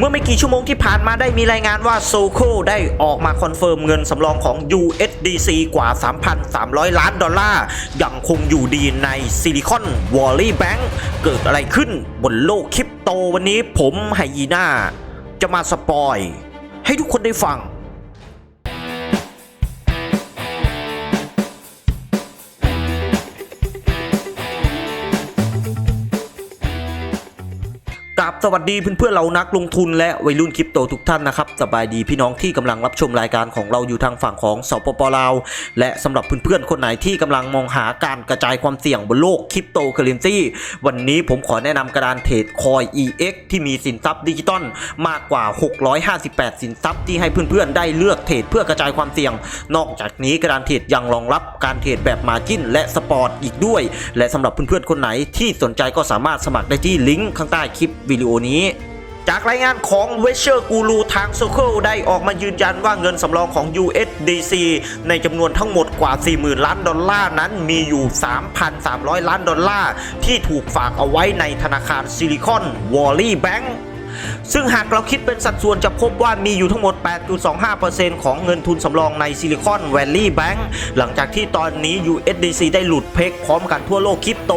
เมื่อไม่กี่ชั่วโมงที่ผ่านมาได้มีรายงานว่าโซโคได้ออกมาคอนเฟิร์มเงินสำรองของ USDC กว่า 3,300 ล้านดอลลาร์ยังคงอยู่ดีในซิลิคอนวอลลี่แบงก์เกิดอะไรขึ้นบนโลกคริปโตวันนี้ผมไฮยีน่าจะมาสปอย ให้ทุกคนได้ฟัง กับสวัสดีเพื่อนๆเรานักลงทุนและวัยรุ่นคริปโตทุกท่านนะครับสบายดีพี่น้องที่กำลังรับชมรายการของเราอยู่ทางฝั่งของสปปลาว และสำหรับเพื่อนๆคนไหนที่กำลังมองหาการกระจายความเสี่ยงบนโลกคริปโตเคอเรนซีวันนี้ผมขอแนะนำกระดานเทรดคอย EX ที่มีสินทรัพย์ดิจิตอลมากกว่า 658 สินทรัพย์ที่ให้เพื่อนๆได้เลือกเทรดเพื่อกระจายความเสี่ยง นอกจากนี้กระดานเทรดยังรองรับการเทรดแบบมาจินและสปอร์ตอีกด้วย และสำหรับเพื่อนๆคนไหนที่สนใจก็สามารถสมัครได้ที่ลิงก์ข้างใต้คลิปวิดีโอนี้จากรายงานของเวเชอร์กูรูทางโซเคิลได้ออกมายืนยันว่าเงินสำรองของ USDC ในจำนวนทั้งหมดกว่า 40,000 ล้านดอลลาร์นั้นมีอยู่ 3,300 ล้านดอลลาร์ ที่ถูกฝากเอาไว้ในธนาคารซิลิคอนวอลลี่แบงก์ ซึ่งหากเราคิดเป็นสัดส่วนจะพบว่ามีอยู่ทั้งหมด 8.25%ของเงินทุนสำรองในซิลิคอนแวลลีย์แบงก์หลังจากที่ตอนนี้ USDC ได้หลุดเพกพร้อมกันทั่วโลกคริปโต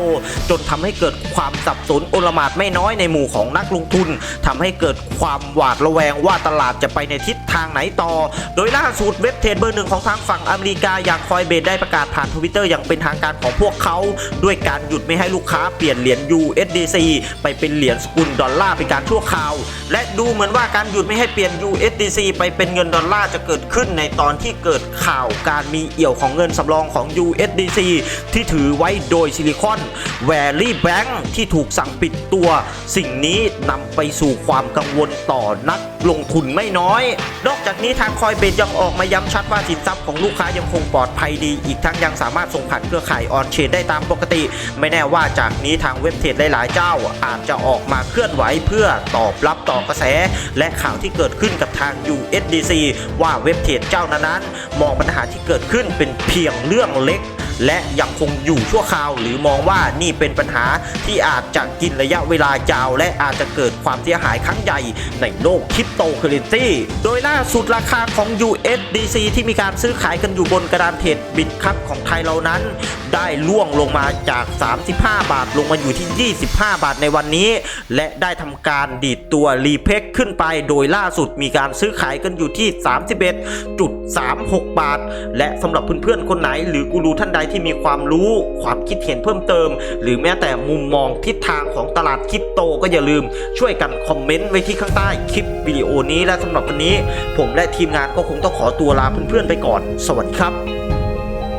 จนทำให้เกิดความสับสนโอลหม่านไม่น้อยในหมู่ของนักลงทุนทำให้เกิดความหวาดระแวงว่าตลาดจะไปในทิศทางไหนต่อ โดยล่าสุดเว็บเทรดเบอร์หนึ่งของทางฝั่งอเมริกาอย่างคอยเบดได้ประกาศผ่านทวิตเตอร์อย่างเป็นทางการของพวกเขา ด้วยการหยุดไม่ให้ลูกค้าเปลี่ยนเหรียญ USDC ไปเป็นเหรียญสกุลดอลลาร์เป็นการชั่วคราวและดูเหมือนว่าการหยุดไม่ให้เปลี่ยน USDC ไปเป็นเงินดอลลาร์จะเกิดขึ้นในตอนที่เกิดข่าวการมีเอี่ยวของเงินสำรองของ USDC ที่ถือไว้โดยซิลิคอนแวลลี่แบงค์ที่ถูกสั่งปิดตัว สิ่งนี้นำไปสู่ความกังวลต่อนัก ลงทุนไม่น้อย นอกจากนี้ทางคอยเบดยังออกมาย้ำชัดว่าสินทรัพย์ของลูกค้ายังคงปลอดภัยดี อีกทั้งยังสามารถส่งผ่านเครือข่ายออนเชนได้ตามปกติ ไม่แน่ว่าจากนี้ทางเว็บเทรดหลายๆเจ้า อาจจะออกมาเคลื่อนไหวเพื่อตอบรับต่อกระแส และข่าวที่เกิดขึ้นกับทาง USDC ว่าเว็บเทรดเจ้านั้นๆมองปัญหาที่เกิดขึ้นเป็นเพียงเรื่องเล็ก และยังคงอยู่ชั่วคราว หรือมองว่านี่เป็นปัญหาที่อาจจะกินระยะเวลายาว และอาจจะเกิดความเสียหายครั้งใหญ่ในโลกคริปโตเคอเรนซีโดยล่าสุดราคาของ USDC ที่มีการซื้อขายกันอยู่บนกระดานเทรดบิตคัพของไทยเรานั้น ได้ล่วงลงมาจาก 35 บาทลงมาอยู่ที่ 25 บาทในวันนี้ และได้ทำการดีดตัวรีเพกขึ้นไปโดยล่าสุดมีการซื้อขายกันอยู่ที่ 31.36 บาท และสำหรับเพื่อนๆคนไหนหรือกูรูท่านใดที่มีความรู้ความคิดเห็นเพิ่มเติม หรือแม้แต่มุมมองทิศทางของตลาดคริปโตก็อย่าลืมช่วยกันคอมเมนต์ไว้ที่ข้างใต้คลิปวิดีโอนี้และสำหรับวันนี้ ผมและทีมงานก็คงต้องขอตัวลาเพื่อนๆไปก่อน สวัสดีครับ